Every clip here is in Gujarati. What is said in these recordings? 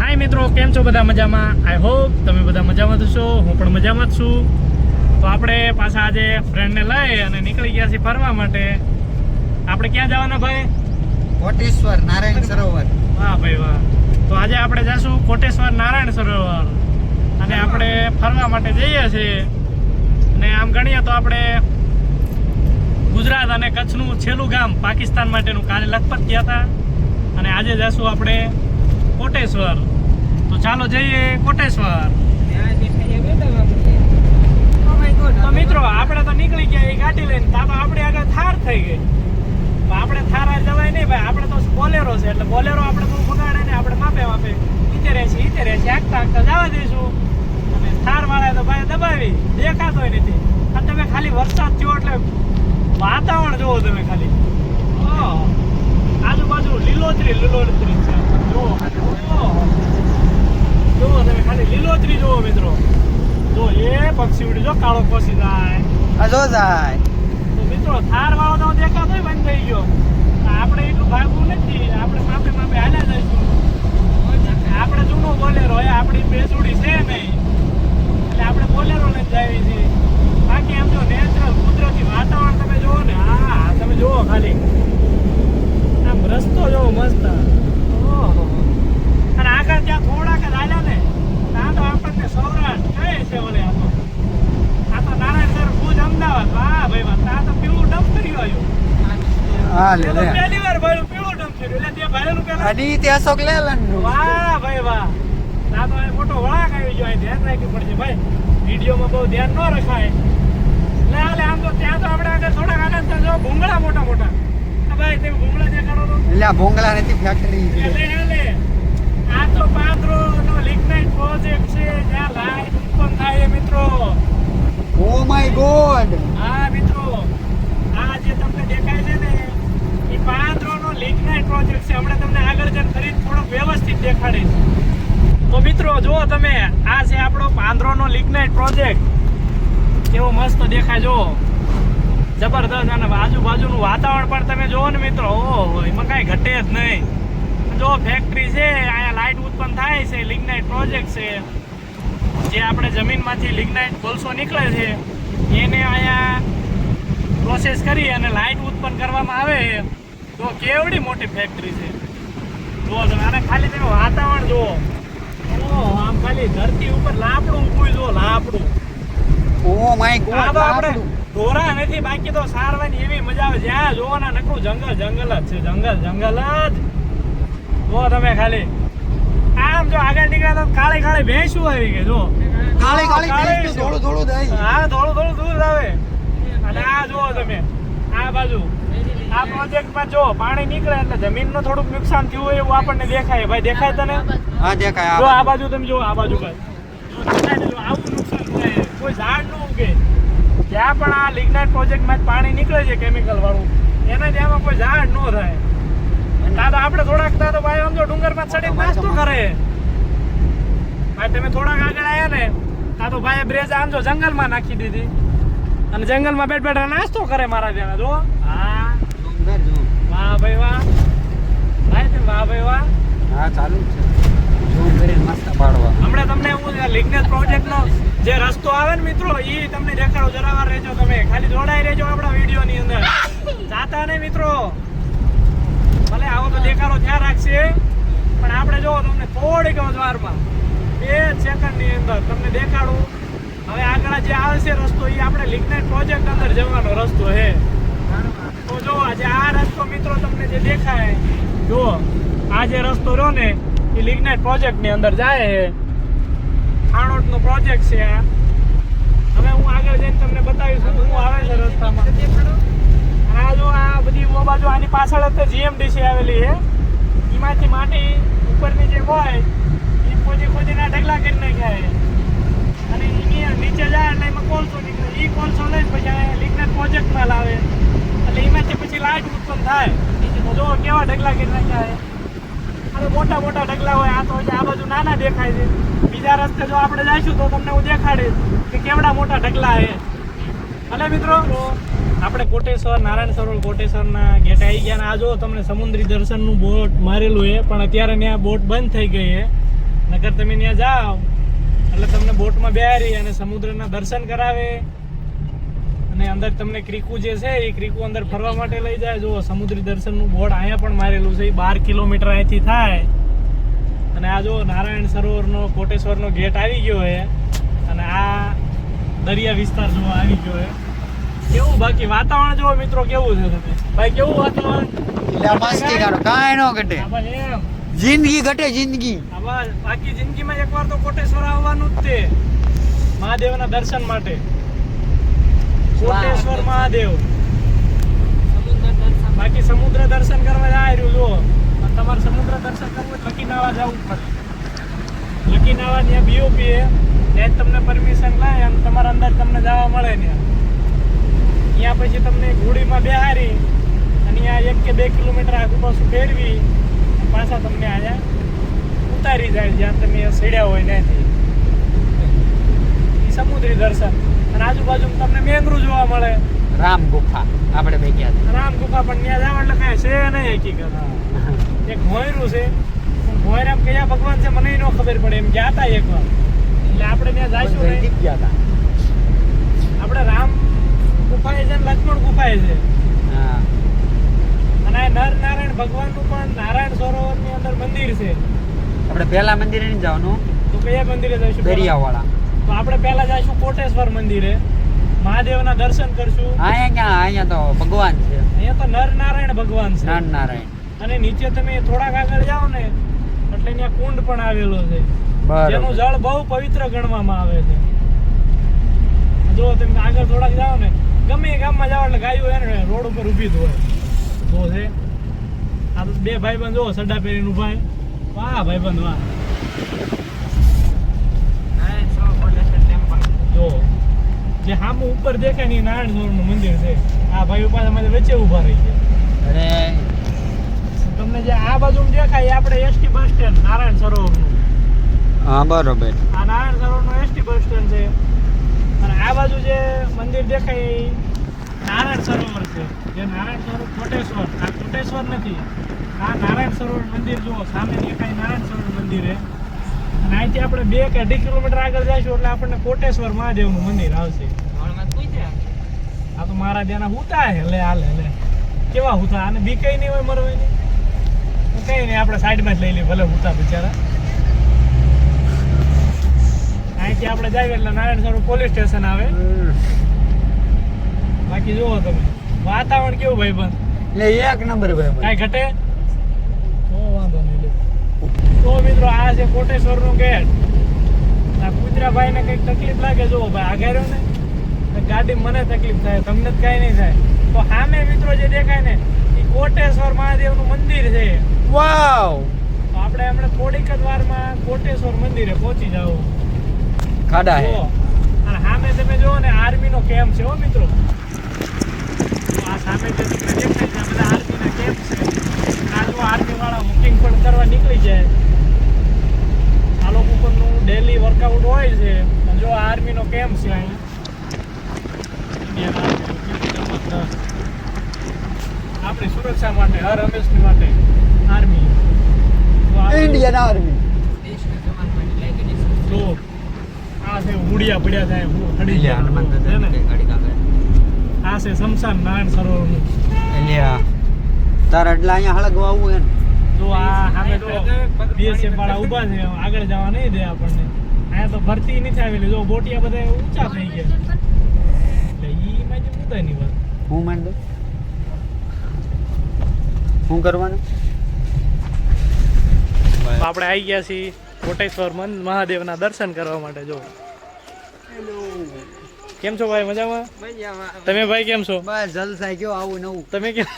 હાય મિત્રો કેમ છો બધા મજામાં? આઈ હોપ તમે બધા મજામાં છો હું પણ મજામાં જ છું. તો આપણે પાછા આજે ફ્રેન્ડને લઈ અને નીકળી ગયા છીએ ફરવા માટે. આપણે ક્યાં જવાના ભાઈ? કોટેશ્વર નારાયણ સરોવર. વાહ ભાઈ વાહ. તો આજે આપણે જઈશું કોટેશ્વર નારાયણ સરોવર. અને આપણે ફરવા માટે જઈએ છીએ. અને આમ ગણીએ તો આપણે ગુજરાત અને કચ્છનું છેલ્લું ગામ પાકિસ્તાન માટેનું કાલે લખપત ગયા હતા. અને આજે જઈશું આપણે કોટેશ્વર. તો ચાલો જઈએ કોટેશ્વર. તો મિત્રો આપણે તો નીકળી ગયા એ ગાડી લઈને તા તો આપણે આગળ થાર થઈ ગઈ. આપણે થાર આ જવાય નહીં ભાઈ આપણે તો બોલેરો છે એટલે બોલેરો આપણે બહુ બગાડે ને આપણે માપે માપે. ઈતે રહેશે ઈતે રહેશે આગતા આગતા જવા દઈશું અને થાર વાળા તો ભાઈ દબાવી દેખાતો નથી. આ તમે ખાલી વરસાદ થયો એટલે વાતાવરણ જોવો તમે ખાલી. ઓહ, આજુબાજુ લીલોતરી લીલોતરી છે. ઓહ. જોવો તમે ખાલી લીલોતરી જુઓ મિત્રો. જો એ પક્ષી ઉડી જો કાળો કોસી જાય તો મિત્રો થાર વાળો તો દેખાતો બંધ થઈ ગયો. આપણે એટલું ભાગવું નથી. આપણે માપે માપે હાલ્યા જઈશું. આપણે જૂનો બોલેરો એ આપણી બેસુડી છે નહીં. એટલે આપણે બોલેરો ને જાવી છીએ. બાકી આમ જો નેચરલ કુદરતી વાતાવરણ તમે જુઓ ને હા તમે જુઓ ખાલી. રસ્તો જોવો મસ્ત અને આગળ ત્યાં થોડાક જ હાલ્યા ને ત્યાં તો આપણને સૌરાષ્ટ્ર કહે છે ઓલે આ તો? આ તો નારાયણસર ભુજ અમદાવાદ. વાહ ભાઈ વાહ ત્યાં તો પીળું ડમ કર્યું આવ્યું પહેલી વાર ભાઈ પીળું કર્યું એટલે પેલા તે અશોક લેલન વાહ ભાઈ વાહ. ત્યાં તો મોટો વળાંક આવી ગયો ધ્યાન રાખવું પડશે. ભાઈ વિડીયોમાં બહુ ધ્યાન ન રખાય લે હાલે આમ તો ત્યાં તો આપણે આગળ થોડાક આગળ ત્યાં જો ભૂંગળા મોટા મોટા આ ભાઈ તમે ભૂંગળા દેખાડો તો એટલે આ ભોંગલા નથી ફેક્ટરી આ તો પાંદરો નો લિગ્નાઇટ પ્રોજેક્ટ છે જ્યાં લાઈટ ઉત્પન્ન થાય મિત્રો. Oh my God. હા મિત્રો. આ જે તમને દેખાય છે ને એ પાંદરોનો લિગ્નાઇટ પ્રોજેક્ટ છે. હમણાં તમને આગળ જઈને ફરી થોડોક વ્યવસ્થિત દેખાડીશ. તો મિત્રો જુઓ તમે આ છે આપણો પાંદરોનો લિગ્નાઇટ પ્રોજેક્ટ કેવો મસ્ત દેખાય જુઓ. જબરદસ્ત અને આજુબાજુનું વાતાવરણ પણ તમે જુઓ ને મિત્રો ઓહો એમાં કાંઈ ઘટે જ નહીં. જો ફેક્ટરી છે અહીંયા લાઇટ ઉત્પન્ન થાય છે લિગ્નાઇટ પ્રોજેક્ટ છે. જે આપણે જમીનમાંથી લિગ્નાઇટ કોલસો નીકળે છે એને અહીંયા પ્રોસેસ કરી અને લાઇટ ઉત્પન્ન કરવામાં આવે છે. તો કેવડી મોટી ફેક્ટરી છે. જુઓ તમે અને ખાલી તમે વાતાવરણ જુઓ. ઓહો આમ ખાલી ધરતી ઉપર લાપડું ઉભું જુઓ લાપડું ઓ માય ગોડ આપણે ઢોરા નથી બાકી તો સારવાની એવી મજા આવે જ્યાં જોવો ને નકરું જંગલ જંગલ જ છે જંગલ જંગલ જ. જુઓ તમે ખાલી. આમ જો આગળ નીકળ્યા તો કાળી કાળી ભેંસું આવી ગઈ જો. કાળી કાળી થોડું થોડું હા થોડું થોડું દૂર આવે. અને આ જુઓ તમે આ બાજુ. આ પ્રોજેક્ટમાં જો પાણી નીકળે એટલે જમીનનું થોડુંક નુકસાન થયું હોય એવું આપણને દેખાય. ભાઈ દેખાય તને? હા દેખાય જો આ બાજુ તમે જો આ બાજુ ભાઈ જો ને, જો આવું નુકસાન થાય કોઈ ઝાડ ન ઉગે. જ્યાં પણ આ લિગ્નાઇટ પ્રોજેક્ટમાં જ પાણી નીકળે છે કેમિકલ વાળું જ ત્યાંમાં કોઈ ઝાડ ન થાય. દાદા તો આપણે થોડાક તા ભાઈ સમજો ડુંગરમાં ચડી નાસ્તો કરે. ભાઈ તમે થોડાક આગળ આવ્યા ને તા તો ભાઈ બ્રેજ આમ જો જંગલમાં નાખી દીધી. અને જંગલમાં બેઠ બેઠા નાસ્તો કરે મારા ત્યાં જો. હા ડુંગર જો. વાહ ભાઈ વાહ. ભાઈ તમે વાહ ભાઈ વાહ. હા ચાલુ છે. હમણાં તમને હું લિગ્નેસ પ્રોજેક્ટનો જે રસ્તો આવે ને મિત્રો એ તમને દેખાડો જરાવાર રહેજો તમે. ખાલી જોડાઈ રહેજો આપણા વિડીયોની અંદર. જાતા નહીં મિત્રો. ભલે આવો તો દેખાડો ધ્યાન રાખશે. પણ આપણે જો તમને થોડીક જ વારમાં બે સેકન્ડની અંદર તમને દેખાડું. હવે આગળ જે આવશે રસ્તો એ આપણે લિગ્નાઇટ પ્રોજેક્ટ અંદર જવાનો રસ્તો છે. તો જો, આજે આ રસ્તો મિત્રો તમને જે દેખાય જો આ જે રસ્તો રહ્યો ને એ લિગ્નાઇટ પ્રોજેક્ટની અંદર જાય છે. ખાણોટનો પ્રોજેક્ટ છે આ. હવે હું આગળ જઈને તમને બતાવીશ હું આવે છે રસ્તામાં. આ જો આ બધી ઓ બાજુ આની પાછળ જ જીએમડીસી આવેલી છે. એમાંથી માટી ઉપરની જે હોય એ ખોદી ખોદીને ઢગલા કરી નાખ્યા અને એની નીચે જાય એટલે એમાં કોલસો નીકળે. એ કોલસો લઈને પછી લિગ્નેટ પ્રોજેક્ટમાં લાવે. એટલે એમાંથી પછી લાઇટ ઉત્પન્ન થાય. જો કેવા ઢગલા કરી નાખ્યા અને મોટા મોટા ઢગલા હોય, આ તો આ બાજુ નાના દેખાય છે. બીજા રસ્તે જો આપણે જઈશું તો તમને હું દેખાડીશ કે કેવડા મોટા ઢગલા છે. ભલે મિત્રો, આપણે કોટેશ્વર, નારાયણ સરોવર કોટેશ્વરના ગેટ આવી ગયા અને આ જો તમને સમુદ્રી દર્શનનું બોટ મારેલું છે, પણ અત્યારે ત્યાં બોટ બંધ થઈ ગઈ છે. નગર તમે ત્યાં જાઓ. એટલે તમને બોટમાં બેહારી અને સમુદ્રના દર્શન કરાવે. અને અંદર તમને ક્રિકુ જે છે એ ક્રીકુ અંદર ફરવા માટે લઈ જાય. જો સમુદ્રી દર્શનનું બોર્ડ અહીંયા પણ મારેલું છે. એ બાર કિલોમીટર અહીંથી થાય. અને આ જો નારાયણ સરોવરનો કોટેશ્વરનો ગેટ આવી ગયો છે. અને આ દરિયા વિસ્તાર જોવા આવી ગયો છે. કેવું? બાકી વાતાવરણ જોવો મિત્રો કેવું છે તમે? ભાઈ કેવું વાતાવરણ? મસ્તી કરો કાંઈ નો ઘટે. જિંદગી ઘટે જિંદગી. બાકી જિંદગીમાં એકવાર તો કોટેશ્વર આવવાનું જ તે. મહાદેવના દર્શન માટે. કોટેશ્વર મહાદેવ. બાકી સમુદ્ર દર્શન કરવા જાય રહ્યું જો અને તમારે સમુદ્ર દર્શન કરવું લકી નાવા જવું પડે. લકી નાવા ત્યાં બીઓપી એ. ત્યાં તમને પરમિશન લાય અને તમારા અંદર તમને જવા મળે ત્યાં. ત્યાં પછી તમને ઘોડીમાં બેહારી અને ત્યાં એક કે બે કિલોમીટર આગુ પાછું ફેરવી પાછા તમને અહીંયા ઉતારી જાય જ્યાં તમે સેડ્યા હોય ત્યાંથી. સમુદ્રી દર્શન. અને આજુબાજુ તમને મેંગ્રુ જોવા મળે. રામ ગુફા. આપણે બે ગયા રામ ગુફા પણ ત્યાં જાવ એટલે કાંઈ છે નહીં હકીકત. એક ભોયરું છે. ભોયરામ કયા ભગવાન છે મને ન ખબર પડે. એમ ગયા હતા એકવાર એટલે આપણે ત્યાં જાઈશું નહીં. ગયા હતા આપણે રામ ગુફાએ છે ને લક્ષ્મણ ગુફાએ છે. હા. અને નર નારાયણ ભગવાનનું પણ નારાયણ સરોવરની અંદર મંદિર છે. આપણે પહેલા મંદિરે નહીં જવાનું. તો કયા મંદિરે જઈશું? દરિયાવાળા. તો આપણે પહેલા જઈશું કોટેશ્વર મંદિરે. મહાદેવના દર્શન કરશું. અહીંયા અહીંયા તો ભગવાન છે. અહીંયા તો નર નારાયણ ભગવાન છે. નારાયણ નારાયણ અને નીચે તમે થોડાક આગળ જાઓ ને એટલે ત્યાં કુંડ પણ આવેલો છે. જેનું જળ બહુ પવિત્ર ગણવામાં આવે છે. જો તમે આગળ થોડાક જાઓ ને ગમે એ ગામમાં જાઓ એટલે ગાયું હોય ને રોડ ઉપર ઊભી જ હોય. તો છે. આ બે ભાઈબંધ જો સડા પહેરીને ઊભા છે. વાહ ભાઈબંધ વાહ જો જે સામું ઉપર દેખાય ને નારાયણ સરોવરનું મંદિર છે. આ ભાઈ પાસે અમારે વચ્ચે ઊભા રહી છે. અરે તમને જે આ બાજુ દેખાય આપણે એસટી બસ સ્ટેન્ડ નારાયણ સરોવરનું હા બરોબર. આ નારાયણ સરોવરનું એસટી બસ સ્ટેન્ડ છે. અને આ બાજુ જે મંદિર દેખાય નારાયણ સરોવર છે. જે નારાયણ સરોવર કોટેશ્વર. આ કોટેશ્વર નથી. આ નારાયણ સરોવર મંદિર જુઓ સામે દેખાય નારાયણ સરોવર મંદિર છે. અને અહીંથી આપણે બે કે અઢી કિલોમીટર આગળ જઈશું એટલે આપણને કોટેશ્વર મહાદેવનું મંદિર આવશે. આ? તો મારા ત્યાંના હુતા હે લે હાલે લે કેવા હુતા? આને બી કઈ નહીં હોય મરવાની. કઈ નહીં આપણે સાઈડમાં જ લઈ લઈએ ભલે હુતા બિચારા. અહીંથી આપણે જઈએ એટલે નારાયણ પોલીસ સ્ટેશન આવે. બાકી જુઓ તમે વાતાવરણ કેવું ભાઈ બંધ એટલે એક નંબર ભાઈ. કાંઈ ઘટે. તો મિત્રો આ છે કોટેશ્વરનો ગેટ. આ કુતરાભાઈને કંઈક તકલીફ લાગે જુઓ ભાઈ રહ્યો ને? ગાડી મને તકલીફ થાય તમને જ કાંઈ નહીં થાય. તો સામે મિત્રો જે દેખાય ને એ કોટેશ્વર મહાદેવનું મંદિર છે. વાવ! આપણે હમણાં થોડીક જ વારમાં કોટેશ્વર મંદિરે પહોંચી જાવ ખાડા હે. અને સામે તમે જુઓ ને આર્મીનો કેમ્પ છે હો મિત્રો. આ સામે જે તમને દેખાય છે બધા આર્મીના કેમ્પ છે. આર્મી વાળા બુકિંગ પણ કરવા નીકળી જાય. લોકો પણનું ડેલી વર્કઆઉટ હોય છે. અને જો આ આર્મીનો કેમ્પ છે અહીંયા ઇન્ડિયન આપણી સુરક્ષા માટે હર હંમેશની માટે આર્મી ઇન્ડિયન આર્મી જો આ છે ઉડિયા પડ્યા થાય હું હડી ગયા હનુમાન છે ને? ગાડી કાગળ આ છે શમશાન નારાયણ સરોવરનું. એટલે તારે એટલે અહીંયા હળગવા આવવું હે ને જો આ સામે તો બીએસએફ વાળા ઊભા છે આગળ જવા નહીં દે આપણને. અહીંયા તો ભરતી નથી આવેલી જો બોટિયા બધા ઊંચા થઈ ગયા. એટલે ઈ માં મુદ્દાની વાત. હું માંડ? શું કરવાનું? આપણે આવી ગયા છીએ કોટેશ્વર મન મહાદેવના દર્શન કરવા માટે જો. કેમ છો ભાઈ મજામાં? તમે ભાઈ કેમ છો? બસ જલસા કયો આવું નવું. તમે કેમ?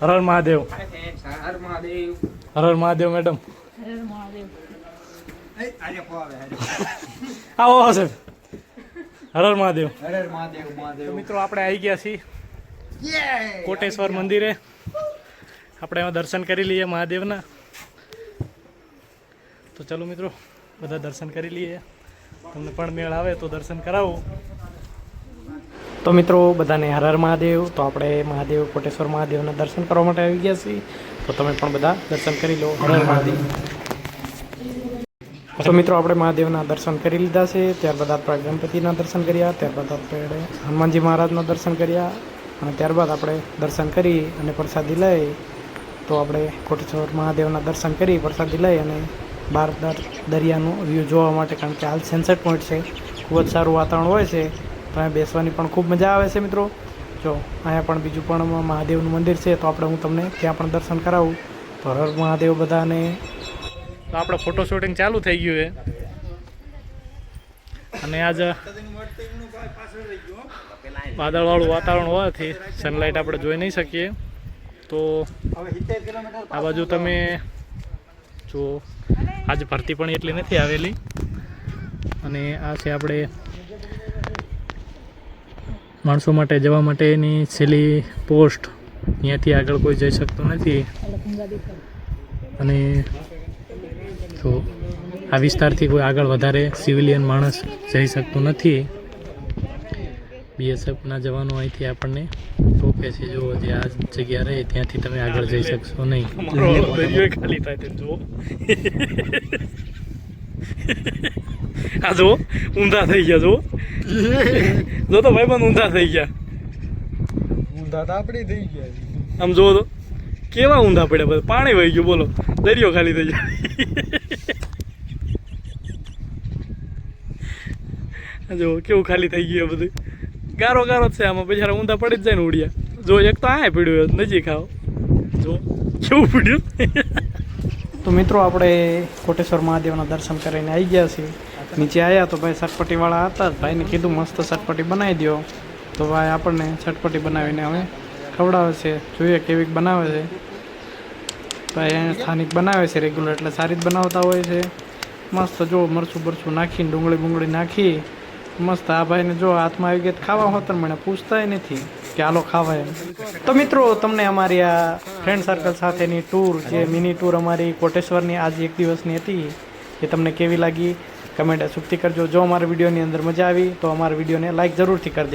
હર હર મહાદેવ. હર હર મહાદેવ મેડમ. આવો આવો. સાહેબ. હર હર મહાદેવ. હરે મહાદેવ મહાદેવ. મિત્રો આપણે આવી ગયા છીએ કોટેશ્વર મંદિરે. આપણે એમાં દર્શન કરી લઈએ મહાદેવના. તો ચલો મિત્રો બધા દર્શન કરી લઈએ. તમને પણ મેળ આવે તો દર્શન કરાવું. તો મિત્રો, બધાને હર હર મહાદેવ. તો આપણે મહાદેવ, કોટેશ્વર મહાદેવના દર્શન કરવા માટે આવી ગયા છીએ. તો તમે પણ બધા દર્શન કરી લો. હર હર મહાદેવ. તો મિત્રો, આપણે મહાદેવના દર્શન કરી લીધા છે. ત્યારબાદ આપણે ગણપતિના દર્શન કર્યા. ત્યારબાદ આપણે હનુમાનજી મહારાજના દર્શન કર્યા. અને ત્યારબાદ આપણે દર્શન કરી અને પ્રસાદી લઈ. તો આપણે કોટેશ્વર મહાદેવના દર્શન કરી, પ્રસાદી લઈ અને બાર દર- દરિયાનું વ્યૂ જોવા માટે કારણ કે હાલ સનસેટ પોઈન્ટ છે. ખૂબ જ સારું વાતાવરણ હોય છે. તો અહીંયા બેસવાની પણ ખૂબ મજા આવે છે મિત્રો. જો, અહીંયા પણ બીજું પણ મહાદેવનું મંદિર છે, તો આપણે હું તમને ત્યાં પણ દર્શન કરાવું. તો હર મહાદેવ બધાને. તો આપણે ફોટો શૂટિંગ ચાલુ થઈ ગયું છે. અને આજ વાદળવાળું વાતાવરણ હોવાથી સનલાઇટ આપણે જોઈ નહીં શકીએ. તો આ બાજુ તમે જો આજ ભરતી પણ એટલી નથી આવેલી. અને આ છે આપણે માણસો માટે જવા માટેની છેલ્લી પોસ્ટ અહીંયાથી આગળ કોઈ જઈ શકતું નથી. અને તો આ વિસ્તારથી કોઈ આગળ વધારે સિવિલિયન માણસ જઈ શકતું નથી. બીએસએફના જવાનો અહીંથી આપણને રોકે છે, જો જે આ જગ્યા રહે, ત્યાંથી તમે આગળ જઈ શકશો નહીં. ખાલી થાય જુઓ આ જો, ઊંધા થઈ ગયા, જો. જો તો ભાઈ પણ ઊંધા થઈ ગયા. ઊંધા તો આપણે થઈ ગયા આમ જો તો. કેવા ઊંધા પડ્યા બધા? પાણી વહી ગયું બોલો. દરિયો ખાલી થઈ ગયો. જો કેવું ખાલી થઈ ગયું બધું. ગારો ગારો જ છે આમાં. બિચારા ઊંધા પડી જ જાય ને ઉડિયા. જો એક તો આ પડ્યું નજીક આવો. જો કેવું પીડ્યું. તો મિત્રો આપણે કોટેશ્વર મહાદેવના દર્શન કરીને આવી ગયા છીએ. નીચે આવ્યા તો ભાઈ સટપટીવાળા હતા ભાઈને કીધું મસ્ત સટપટી બનાવી દો તો ભાઈ આપણને સટપટી બનાવીને હવે ખવડાવે છે. જોઈએ કેવી બનાવે છે. ભાઈ અહીંયા સ્થાનિક બનાવે છે રેગ્યુલર એટલે સારી જ બનાવતા હોય છે. મસ્ત જો મરચું બરચું નાખીને ડુંગળી બુંગળી નાખી. મસ્ત આ ભાઈને જો હાથમાં આવી ગયા ખાવા હોત મને પૂછતાય નથી કે હાલો ખાવા એમ. તો મિત્રો, તમને અમારી આ ફ્રેન્ડ સર્કલ સાથેની ટૂર જે મિની ટૂર અમારી કોટેશ્વરની, આજ એક દિવસની હતી, એ તમને કેવી લાગી? કમેન્ટ અચૂકથી કરજો. જો અમારા વિડીયોની અંદર મજા આવી, તો અમારા વિડીયોને લાઇક જરૂરથી કરી દે